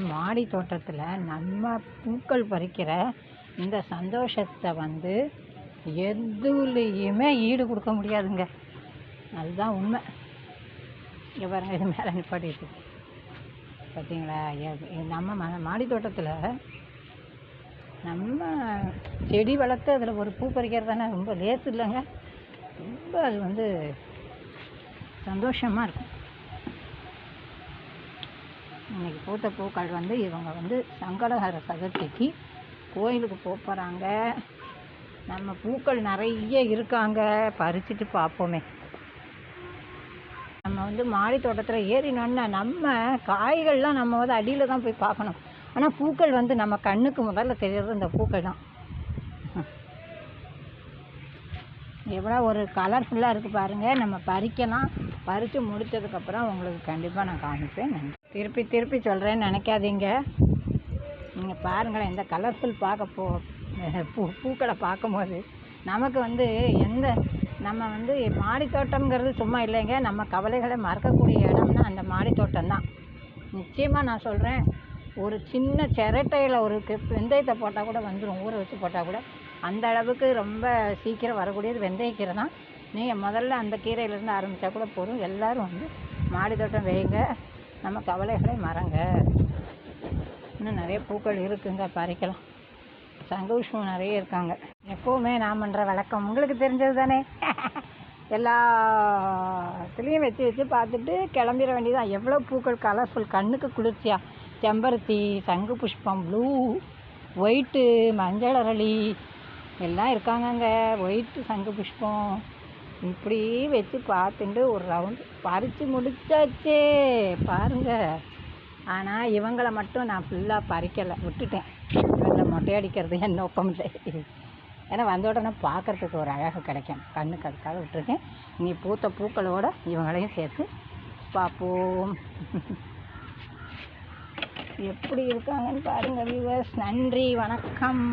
மாடி தோட்டத்தில் நம்ம பூக்கள் பறிக்கிற இந்த சந்தோஷத்தை வந்து எதுலேயுமே ஈடு கொடுக்க முடியாதுங்க. அதுதான் உண்மை. இங்கே இது மேலே நிப்பாட்டிட்டு. பார்த்தீங்களா எ- நம்ம ம- மாடி தோட்டத்தில் நம்ம செடி வளர்த்து அதில் ஒரு பூ பறிக்கிறது தானே ரொம்ப லேசு இல்லைங்க? ரொம்ப அது வந்து சந்தோஷமாக இருக்கும். இன்னைக்கு பூத்த பூக்கள் வந்து இவங்க வந்து சங்கடஹர சதுர்த்திக்கு கோயிலுக்கு போக போகிறாங்க நம்ம பூக்கள் நிறைய இருக்காங்க. பறிச்சுட்டு பார்ப்போமே. நம்ம வந்து மாடி தோட்டத்தில் ஏறினோன்னா நம்ம காய்கள்லாம் நம்ம வந்து அடியில் தான் போய் பார்க்கணும். ஆனால் பூக்கள் வந்து நம்ம கண்ணுக்கு முதல்ல தெரியறது இந்த பூக்கள் தான் எவ்வளோ ஒரு கலர்ஃபுல்லாக இருக்குது பாருங்கள் நம்ம பறிக்கலாம். பறித்து முடித்ததுக்கப்புறம் உங்களுக்கு கண்டிப்பாக நான் காமிப்பேன். நன்றி. திருப்பி திருப்பி சொல்கிறேன்னு நினைக்காதீங்க. நீங்கள் பாருங்களேன் இந்த கலர்ஃபுல் பார்க்க போ பூ பூக்களை பார்க்கும்போது நமக்கு வந்து எந்த நம்ம வந்து மாடி தோட்டம்ங்கிறது சும்மா இல்லைங்க. நம்ம கவலைகளை மறக்கக்கூடிய இடம்னா அந்த மாடி தோட்டம் தான். நிச்சயமாக நான் சொல்கிறேன் ஒரு சின்ன சிரட்டையில் ஒரு வெந்தயத்தை போட்டால் கூட வந்துடும் ஊற வச்சு போட்டால் கூட அந்த அளவுக்கு ரொம்ப சீக்கிரம் வரக்கூடியது வெந்தயக்கீரை தான். நீங்கள் முதல்ல அந்த கீரையிலேருந்து ஆரம்பித்தா கூட போதும். எல்லோரும் வந்து மாடி தோட்டம் வைங்க நம்ம கவலைகளை மறங்க. இன்னும் நிறைய பூக்கள் இருக்குங்க பறிக்கலாம். சந்தோஷம் நிறைய இருக்காங்க. எப்போவுமே நான் பண்ணுற வழக்கம் உங்களுக்கு தெரிஞ்சது தானே எல்லாத்துலேயும் வச்சு வச்சு பார்த்துட்டு கிளம்பிட வேண்டியதான் எவ்வளோ பூக்கள் கலர்ஃபுல் கண்ணுக்கு குளிர்ச்சியா? செம்பருத்தி சங்கு புஷ்பம் ப்ளூ ஒயிட்டு மஞ்சள் அரளி எல்லாம் இருக்காங்கங்க. ஒயிட்டு சங்கு புஷ்பம். இப்படி வச்சு பார்த்துட்டு ஒரு ரவுண்டு பறித்து முடிச்சாச்சே. பாருங்க. ஆனால் இவங்களை மட்டும் நான் ஃபுல்லாக பறிக்கலை. விட்டுட்டேன். இவங்களை மொட்டையடிக்கிறது என் நோக்கம் இல்லை. ஏன்னா வந்த உடனே பார்க்கறதுக்கு ஒரு அழகு கிடைக்கும். கண்ணுக்கு அதுக்காக விட்டுருக்கேன். நீ பூத்த பூக்களோட இவங்களையும் சேர்த்து பார்ப்போம். எப்படி இருக்காங்கன்னு பாருங்கள் வியூவர்ஸ் நன்றி வணக்கம்.